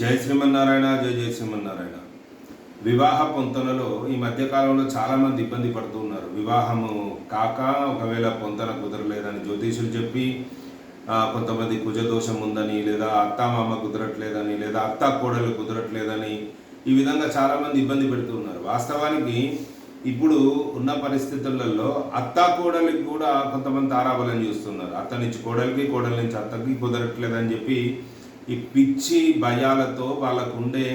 జై శ్రీమన్నారాయణ జై జై శ్రీమన్నారాయణ. వివాహ పొంతనలో ఈ మధ్యకాలంలో చాలామంది ఇబ్బంది పడుతూ ఉన్నారు. వివాహము కాక ఒకవేళ పొంతన కుదరలేదని జ్యోతిషులు చెప్పి కొంతమంది కుజదోషం ఉందని లేదా అత్తామామ కుదరట్లేదని లేదా అత్త కోడలు కుదరట్లేదని ఈ విధంగా చాలామంది ఇబ్బంది పెడుతున్నారు వాస్తవానికి ఇప్పుడు ఉన్న పరిస్థితులలో అత్త కోడలికి కూడా కొంతమంది తారాబలం చూస్తున్నారు. అత్త నుంచి కోడలికి కోడలి నుంచి అత్తకి కుదరట్లేదని చెప్పి ఈ పిచ్చి భయాలతో వాళ్ళకు ఉండే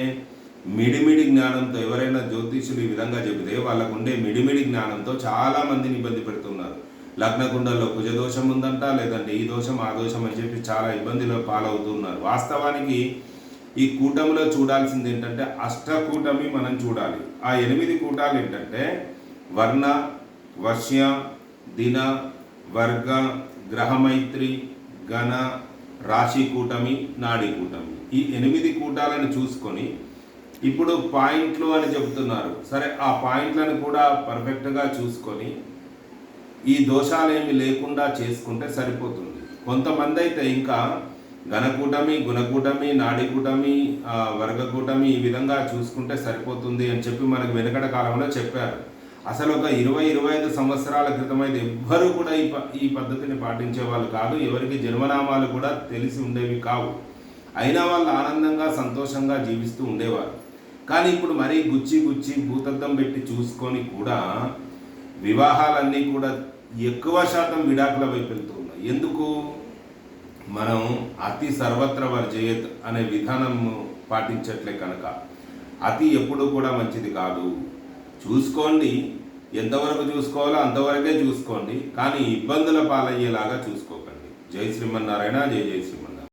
మిడిమిడి జ్ఞానంతో ఎవరైనా జ్యోతిషులు ఈ విధంగా చెబితే వాళ్ళకు ఉండే మిడిమిడి జ్ఞానంతో చాలా మందిని ఇబ్బంది పెడుతున్నారు. లగ్నకుండల్లో కుజదోషం ఉందంట లేదంటే ఈ దోషం ఆ దోషం అని చెప్పి చాలా ఇబ్బందిలో పాలవుతున్నారు. వాస్తవానికి ఈ కూటమిలో చూడాల్సింది ఏంటంటే అష్టకూటమి మనం చూడాలి. ఆ ఎనిమిది కూటాలు ఏంటంటే వర్ణ వర్ష్య దిన వర్గ గ్రహమైత్రి గణ రాశి కూటమి నాడి కూటమి. ఈ ఎనిమిది కూటాలను చూసుకొని ఇప్పుడు పాయింట్లు అని చెబుతున్నారు. సరే ఆ పాయింట్లను కూడా పర్ఫెక్ట్గా చూసుకొని ఈ దోషాలేమి లేకుండా చేసుకుంటే సరిపోతుంది. కొంతమంది అయితే ఇంకా ఘనకూటమి గుణకూటమి నాడికూటమి ఆ, వర్గకూటమి ఈ విధంగా చూసుకుంటే సరిపోతుంది అని చెప్పి మనకు వెనుకట కాలంలో చెప్పారు. అసలు ఒక ఇరవై ఇరవై ఐదు సంవత్సరాల క్రితం అయితే ఎవ్వరూ కూడా ఈ ప ఈ పద్ధతిని పాటించే వాళ్ళు కాదు. ఎవరికి జన్మనామాలు కూడా తెలిసి ఉండేవి కావు. అయినా వాళ్ళు ఆనందంగా సంతోషంగా జీవిస్తూ ఉండేవారు. కానీ ఇప్పుడు మరీ గుచ్చి గుచ్చి భూతద్దం పెట్టి చూసుకొని కూడా వివాహాలన్నీ కూడా ఎక్కువ శాతం విడాకుల వైపు వెళ్తున్నాయి ఎందుకు? మనం అతి సర్వత్ర వర్జయత్ అనే విధానం పాటించట్లే కనుక. అతి ఎప్పుడూ కూడా మంచిది కాదు. చూసుకోండి. ఎంతవరకు చూసుకోవాలో అంతవరకే చూసుకోండి. కానీ ఇబ్బందుల పాలయ్యేలాగా చూసుకోకండి. జై శ్రీమన్నారాయణ జై జై శ్రీమన్నారాయణ.